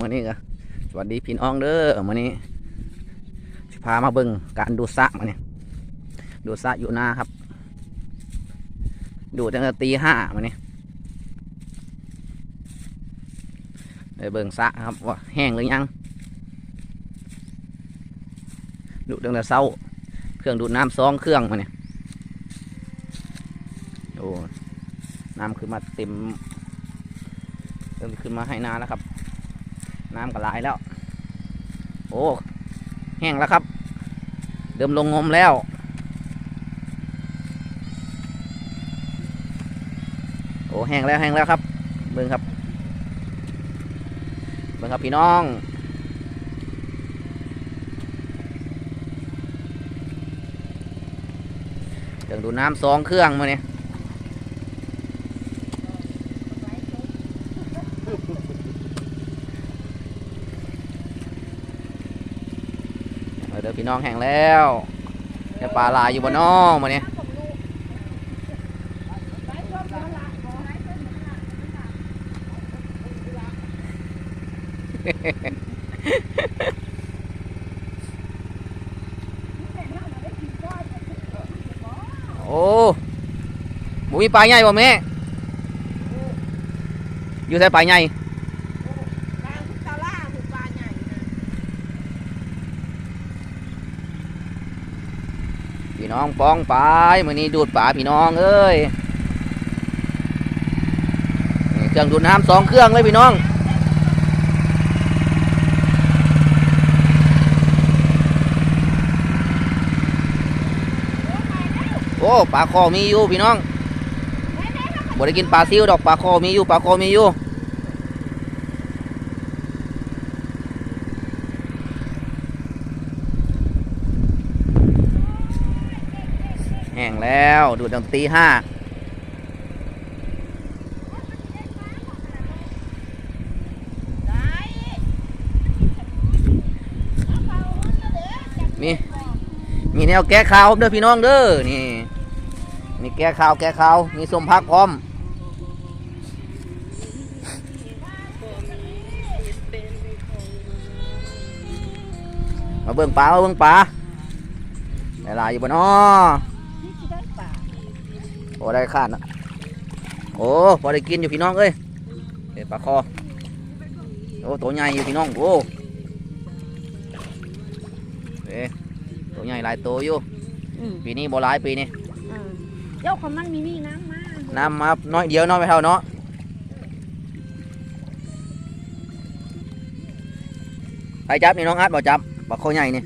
มื่อนี้ก็สวัสดีพี่น้องเด้อมื่อนี้สิพามาเบิ่งการดูดสระมาเนี่ยดูดสะอยู่นาครับ ดูตั้งแต่ตีห้ามาเนี่ยไปเบิ่งสะครับว่าแห้งหรือยังดูตั้งแต่เช้าเครื่องดูดน้ำซองเครื่องมาเนี่ยโอ้น้ำคือมาเต็มเริ่มขึ้นมาให้นาแล้วครับ น้ำก็ไหลแล้ว โอ้ แห้งแล้วครับ เดิมลงงมแล้ว โอ้แห้งแล้วแห้งแล้วครับ เบิ่งครับ เบิ่งครับพี่น้องเครื่องดูน้ำสองเครื่องมาเนี่ย เดี๋ยวพี่น้องแห้งแล้วแค่ปลาลายอยู่บนน้องมาเนี่ยโอ้หมูมีปลาใหญ่บ่แม่อยู่ใส่ปลาใหญ่ ปลาตาล่าคือปลาใหญ่นะ พี่ น้องปองปลามื้อนี้ดูดปลาพี่น้องเอ้ยเครื่องดูดน้ำสองเครื่องเลยพี่น้องโอ้ปลาคอมีอยู่พี่น้องบ่ได้กินปลาซิวดอกปลาคอมีอยู่ปลาคอมีอยู่ แล้ว ดูดตั้งตีห้ามีมีแนวแก้ข่าวเด้อพี่น้องเด้อนี่มีแก้ข่าวแก้ข่าวมีสมพักพร้อมมาเบิ่งปลามาเบิ่งปลาได้หลายอยู่บนอนี่คือ โอ้ได้ขาดนะโอ้พอได้กินอยู่พี่น้องเอ้ยเด็ปลาคอโอ้ตัวใหญ่อยู่พี่น้องโอ้เอ้ตัวใหญ่หลายตัวอยู่อืมปีนี้บ่หลายปีนี้อ่าเจ้าของมันมีนี่น้ำมาน้ำมาน้อยเดียวน้อยไม่เท่าเนาะไปจับนี่น้องอัดบ่จับปลาคอใหญ่นี่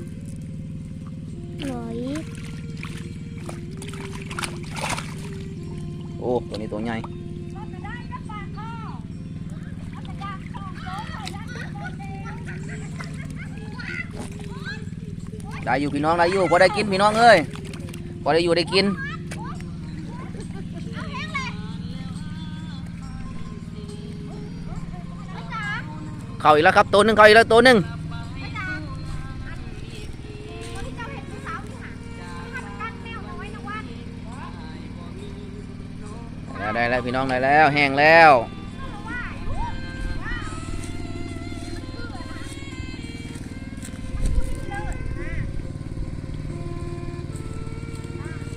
โอ้ตัวนี้ตัวใหญ่ได้อยู่พี่น้องได้อยู่พอได้กินพี่น้องเอ้ยพอได้อยู่ได้กินเข้าอีกแล้วครับตัวหนึ่งเข้าอีกแล้วตัวหนึ่ง ได้แล้วพี่น้องได้แล้วแห้งแล้ว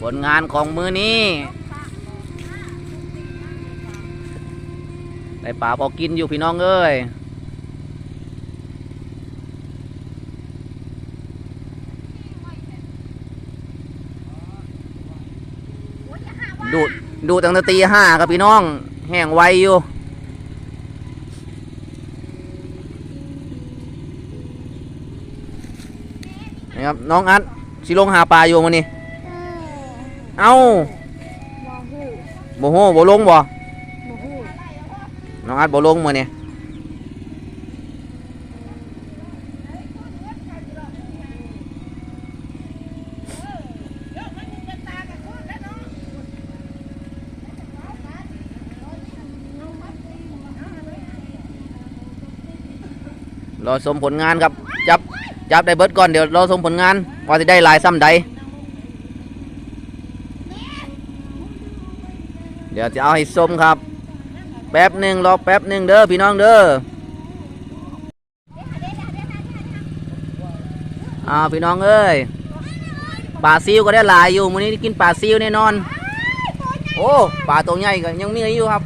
ผลงานของมือนี้ได้ป่าพอกินอยู่พี่น้องเอ้ย ดูดดูดตั้งแต่ตีห้าครับพี่น้อง แห้งไวอยู่ นะครับ น้องอัดสิลงหาปลาอยู่มันนี่เอ้าบอฮูโบโหโบลงบ่บอฮูน้องอัดโบลงมาเนี่ รอชมผลงานครับจับจับได้เบิร์ดก่อนเดี๋ยวรอชมผลงานว่าจะได้ลายซ้ำใดเดี๋ยวจะเอาให้ชมครับ แป๊บหนึ่งรอแป๊บหนึ่งเด้อพี่น้องเด้ออาพี่น้องเอ้ยปลาซิวก็ได้ลายอยู่มื้อนี้กินปลาซิวแน่นอน โอ้ปลาตัวใหญ่กันยังมีอยู่ครับ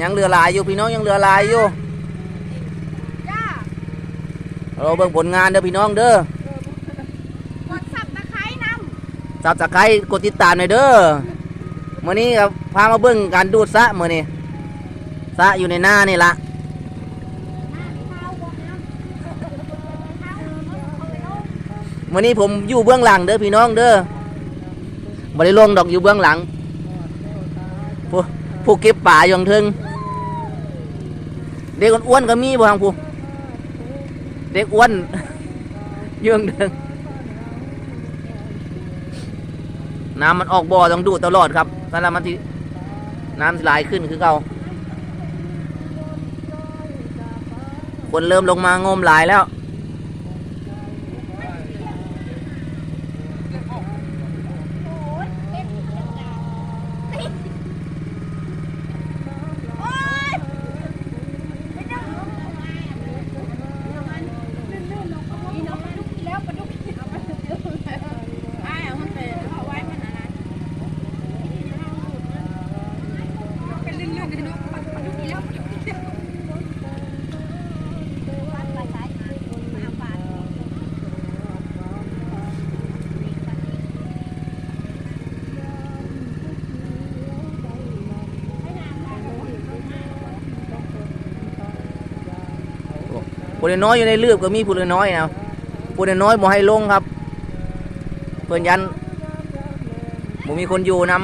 ยังเหลือหลายอยู่พี่น้องยังเหลือหลายอยู่จ้าเราเบิ่งผลงานเด้อพี่น้องเด้อกดสับตะไคร้นซับสไครต์กดติดตามหน่อยเด้อมื้อนี้ครับพามาเบิ่งการดูดสระมื้อนี้สระอยู่ในหน้านี่ละำข้าวบวกน้ำข้าวเอาไปลงมื้อนี้ผมอยู่เบื้องหลังเด้อพี่น้องเด้อบ่ได้ลงดอกอยู่เบื้องหลังผู้ผู้เก็บป่าอยู่ข้างเทึง เด็กอ้วนก็มีบ่ทางผู้เด็กอ้วนยื่งเทึงน้ำมันออกบ่อต้องดูดตลอดครับถ้าแล้วมันที่น้ำสิไหลขึ้นคือเก่าคนเริ่มลงมางมหลายแล้ว โอ้ยเป็นจังจ้าติ๊กโอ้ยไม่ต้องลงมาลื่นๆลงก็อีน้องปลาดุกแล้วปลาดุกเอาไปเดี๋ยวอ้ายเอามันไปเอาไว้มันอะไรเป็นลื่นๆเลยเนาะปลาดุกแล้วปลาดุกแล้ววัดไปสายมาเอาปลา ผู้เล่นน้อยอยู่ในเลืบก็มีผู้เล่นน้อยนะผู้เล่นน้อยบ่ให้ลงครับ เพื่อนยันบ่มีคนอยู่นำ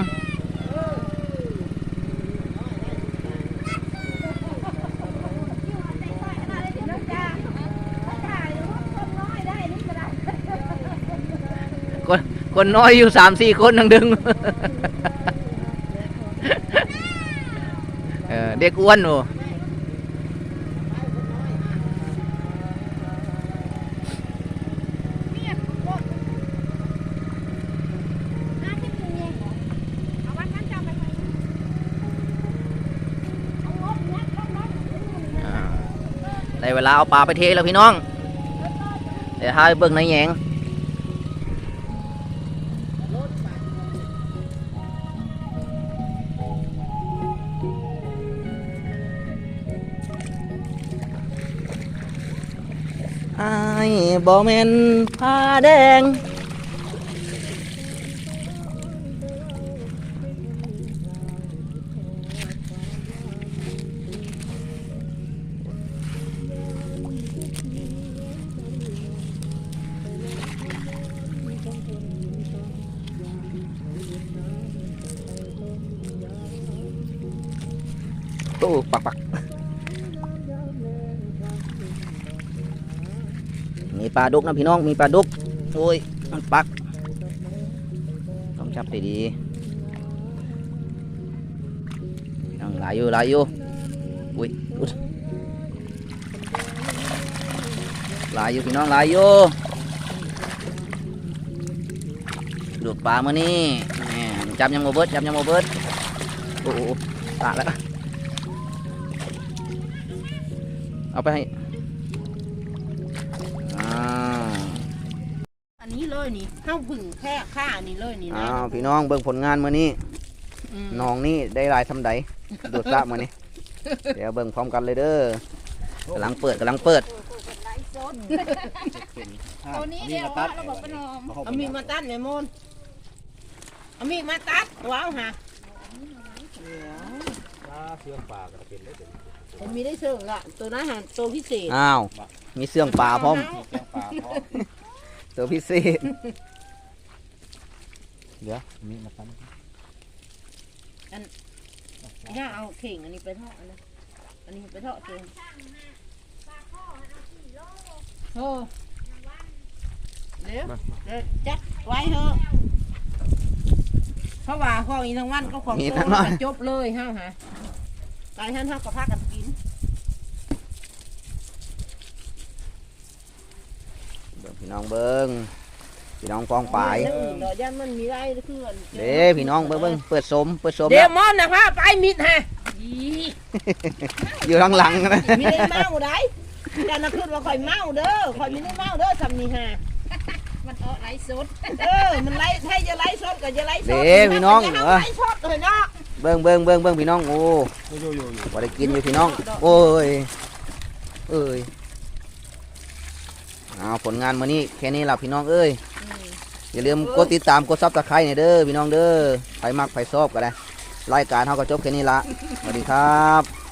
คนคนน้อยอยู่สามสี่คนทังดึงเด็กอ้วนโอ้อ่ ได้เวลาเอาปลาไปเทแล้วพี่น้องเดี๋ยวให้เบิ่งในแหยงไอ้บ่แม่นผ้าแดง โอ้ปักปักมีปลาดุกนะพี่น้องมีปลาดุกโอ้ยมันปัก ต้องจับดีๆพี่น้องหลายอยู่หลายอยู่อุ้ยอุ๊ยหลายอยู่พี่น้องหลายอยู่ดูกปลามานี่แหม่จับยังโมเบิร์ดจับยังโมเบิร์ดโอ้ตาแล้ว เอาไปให้อ้าวอันนี้เลยนี่เข้าบึ่งแค่ค่านี่เลยนี่นะอ้าวพี่น้องเบิ่งผลงานมื้อนี้อืมน้องนี่ได้รายทำใดดูดซะมื้อนี้ เดี๋ยวเบิ่งพร้อมกันเลยเด้อกำลังเปิดกำลังเปิดตัวนี้เรียกว่าระบบประนอมเอามีดมาตัดเลยมนเอามีดมาตัดว้าวฮะ ผมมีได้เชิงละตัวนั้นหันตัวพิเศษอ้าว มีเสื่องปลาพร้อมตัวพิเศษ เดี๋ยวมีมาตั้งย่าเอาเข่งอันนี้ไปทอดอันนั้นอันนี้ไปทอดเองโอ้เดี๋ยวเดี๋ยวจัดไว้เถอะ เพราะว่าของอีทั้งวันก็ของมีโตทั้งวันก็จบเลยฮะฮะตายท่านเท่ากับพากันกินเบิ่งพี่น้องเบิ่งพี่น้องปองปลายเดี๋ยวอื่นเดี๋ยวยันมันมีได้คืออันเด้พี่น้องเบิ่งเบิ่งเปิดสมเปิดสมเดแล้วมอนนะพาไปมิดฮะอยู่ข้างหลังนะมีได้เมาได้แต่นักขึ้นว่าข่อยเมาเด้อข่อยมีได้เมาเด้อสำนีฮะ มันออกไหลสุดเออ มันไล่ให้จะไล่สดก็จะไล่สดเด้พี่น้องอย่าเออไล่สดเลยเนาะเบิ่งเบิ่งเบิ่งเบิ่งพี่น้องโอ้โยโยโยโยบ่ได้กินอยู่พี่น้อง โอ้ยเอ้ยเอาผลงานมื้อนี้แค่นี้ล่ะพี่น้องเอ้ยอย่าลืมกดติดตามกดซับสไครต์หน่อยเด้อพี่น้องเด้อใครมักใครชอบก็ได้รายการเฮาก็จบแค่นี้ละสวัสดีครับ